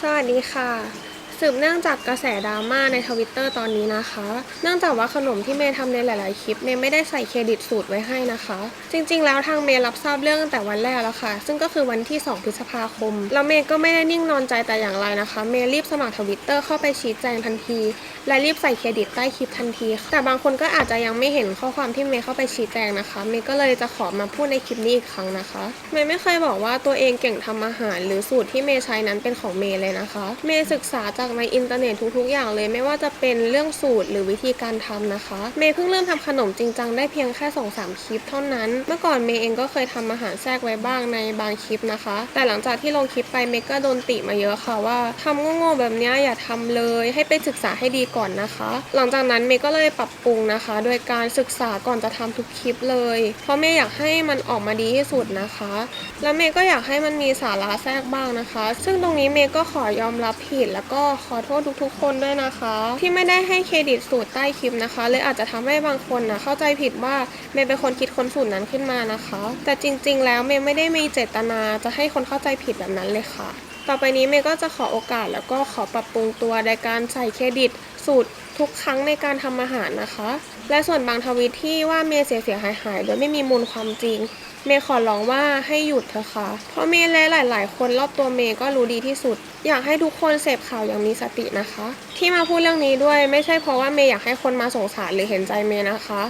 สวัสดีค่ะ สืบเนื่องจากกระแสดราม่าในทวิตเตอร์ตอนนี้นะคะ เนื่องจากว่าขนมที่เมย์ทำในหลาย ๆ คลิปเมย์ไม่ได้ใส่เครดิตสูตรไว้ให้นะคะ จริง ๆ แล้วทางเมย์รับทราบเรื่องตั้งแต่วันแรกแล้วค่ะ ซึ่งก็คือวันที่ 2 พฤษภาคม แล้วเมย์ก็ไม่ได้นิ่งนอนใจแต่อย่างไรนะคะ เมย์รีบสมัครทวิตเตอร์เข้าไปชี้แจงทันที และรีบใส่เครดิตใต้คลิปทันที แต่บางคนก็อาจจะยังไม่เห็นข้อความที่เมย์เข้าไปชี้แจงนะคะ เมย์ก็เลยจะขอมาพูดในคลิปนี้อีกครั้งนะคะ เมย์ไม่เคยบอกว่าตัวเองเก่งทำอาหาร หรือสูตรที่เมย์ใช้นั้นเป็นของเมย์เลยนะคะ เมย์ศึกษาจากในอินเทอร์เน็ตทุกๆ อย่างเลย ไม่ว่าจะเป็นเรื่องสูตรหรือวิธีการทำนะคะ เมย์เพิ่งเริ่มทำขนมจริงจังได้เพียงแค่2อสคลิปเท่านั้น เมื่อก่อนเมย์เองก็เคยทำอาหารแทรกไว้บ้างในบางคลิปนะคะ แต่หลังจากที่ลงคลิปไปเมย์ก็โดนติมาเยอะค่ะว่าทำโง่ๆแบบนี้อย่าทำเลย ให้ไปศึกษาให้ดีก่อนนะคะ หลังจากนั้นเมย์ก็เลยปรับปรุงนะคะ โดยการศึกษาก่อนจะทำทุกคลิปเลย เพราะเมย์อยากให้มันออกมาดีที่สุดนะคะ แล้วเมย์ก็อยากให้มันมีสาระแทรกบ้างนะคะ ซึ่งตรงนี้เมย์ก็ขอยอมรับผิดแล้วก็ขอโทษทุกๆ คนด้วยนะคะ ที่ไม่ได้ให้เครดิตสูตรใต้คลิปนะคะเลยอาจจะทำให้บางคนนะเข้าใจผิดว่าเมย์เป็นคนคิดค้นสูตรนั้นขึ้นมานะคะ แต่จริง ๆ แล้วเมย์ไม่ได้มีเจตนาจะให้คนเข้าใจผิดแบบนั้นเลยค่ะ ต่อไปนี้เมย์ก็จะขอโอกาสแล้วก็ขอปรับปรุงตัวในการใส่เครดิต สูตรทุกครั้งในการทำอาหารนะคะ และส่วนบางทวิตที่ว่าเมย์เสียเสียหายหายโดยไม่มีมูลความจริง เมย์ขอร้องว่าให้หยุดเถอะค่ะ เพราะเมย์และหลาย ๆ คนรอบตัวเมย์ก็รู้ดีที่สุด อยากให้ทุกคนเสพข่าวอย่างมีสตินะคะ ที่มาพูดเรื่องนี้ด้วยไม่ใช่เพราะว่าเมย์อยากให้คนมาสงสารหรือเห็นใจเมย์นะคะ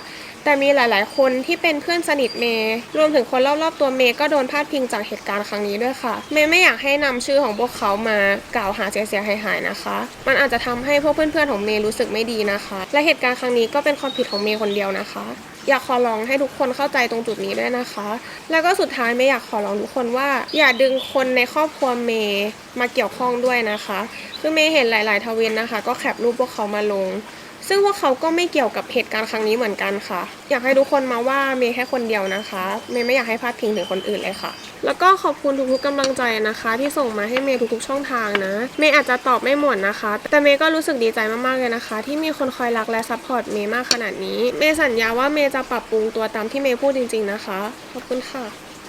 แต่มีหลาย ๆ คนที่เป็นเพื่อนสนิทเมย์รวมถึงคนรอบ ๆ ตัวเมย์ก็โดนพาดพิงจากเหตุการณ์ครั้งนี้ด้วยค่ะ เมย์ไม่อยากให้นำชื่อของพวกเขามากล่าวหาเสียหายหายๆนะคะ มันอาจจะทำให้พวกเพื่อน ๆ ของเมย์รู้สึกไม่ดีนะคะ และเหตุการณ์ครั้งนี้ก็เป็นความผิดของเมย์คนเดียวนะคะ อยากขอร้องให้ทุกคนเข้าใจตรงจุดนี้ด้วยนะคะ แล้วก็สุดท้ายเมย์อยากขอร้องทุกคนว่า อย่าดึงคนในครอบครัวเมย์มาเกี่ยวข้องด้วยนะคะ คือเมย์เห็นหลาย ๆ ทวินนะคะ ก็แคปรูปพวกเขามาลง ซึ่งพวกเขาก็ไม่เกี่ยวกับเหตุการณ์ครั้งนี้เหมือนกันค่ะ อยากให้ทุกคนมาว่าเมย์แค่คนเดียวนะคะ เมย์ไม่อยากให้พาดพิงถึงคนอื่นเลยค่ะ แล้วก็ขอบคุณทุกๆกำลังใจนะคะ ที่ส่งมาให้เมย์ทุกๆช่องทางนะ เมย์อาจจะตอบไม่หมดนะคะ แต่เมย์ก็รู้สึกดีใจมากๆเลยนะคะ ที่มีคนคอยรักและซัพพอร์ตเมย์มากขนาดนี้ เมย์สัญญาว่าเมย์จะปรับปรุงตัวตามที่เมย์พูดจริง ๆนะคะ ขอบคุณค่ะ